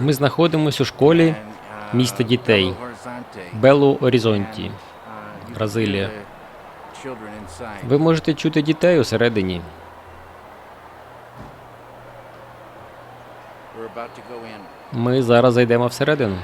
Ми знаходимося у школі міста дітей Белу Орізонті, Бразилія. Ви можете чути дітей усередині. Ми зараз зайдемо всередину.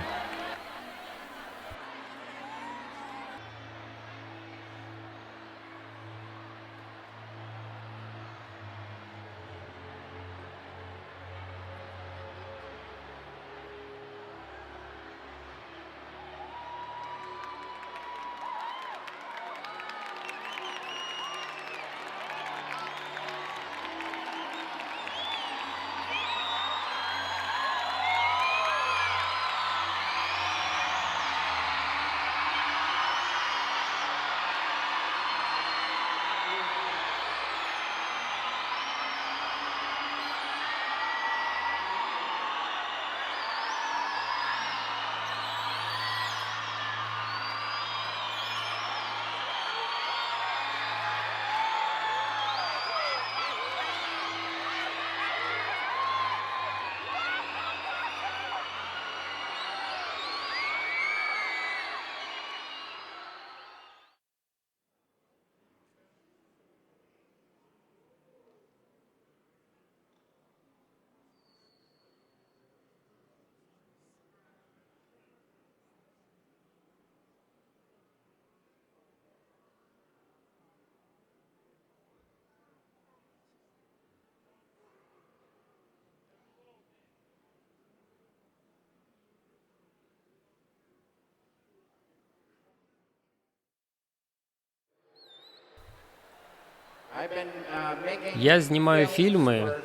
Я знімаю фільми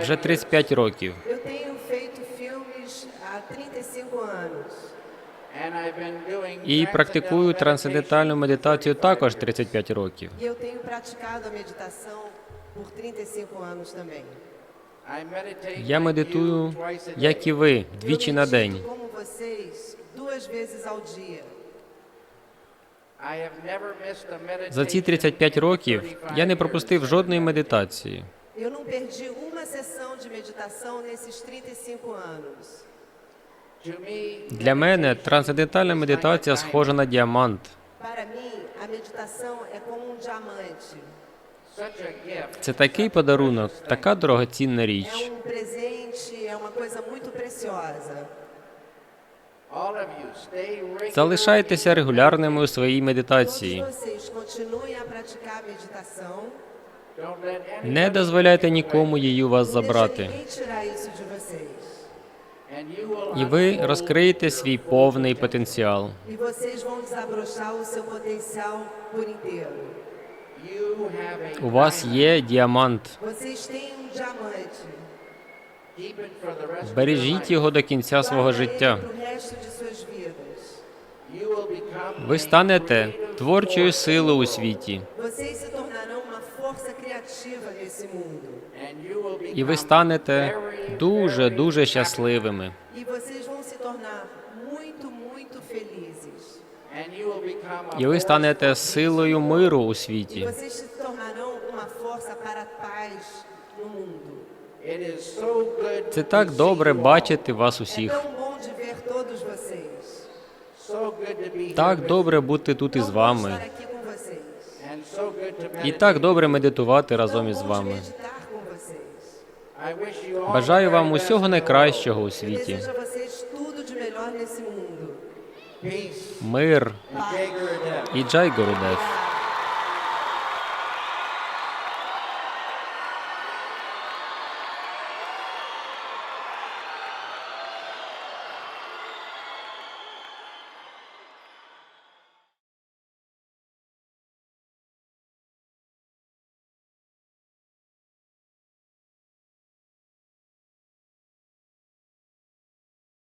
вже 35 років. Eu tenho feito filmes há 35 anos. І практикую трансцендентальну медитацію також 35 років. E eu tenho praticado a meditação por 35 anos também. Я медитую, як і ви, двічі на день. За ці 35 років я не пропустив жодної медитації. Eu não perdi uma sessão de meditação nesses 35 anos. Для мене трансцендентальна медитація схожа на діамант. Um. Це такий подарунок, така дорогоцінна річ. Залишайтеся регулярними у своїй медитації. Не дозволяйте нікому її у вас забрати. І ви розкриєте свій повний потенціал. E. У вас є діамант. Бережіть його до кінця свого життя. Ви станете творчою силою у світі, і ви станете дуже дуже щасливими. І ви станете силою миру у світі. Це так добре бачити вас усіх. Так добре бути тут із вами. І так добре медитувати разом із вами. Бажаю вам усього найкращого у світі. Мир і Джай Гурудев.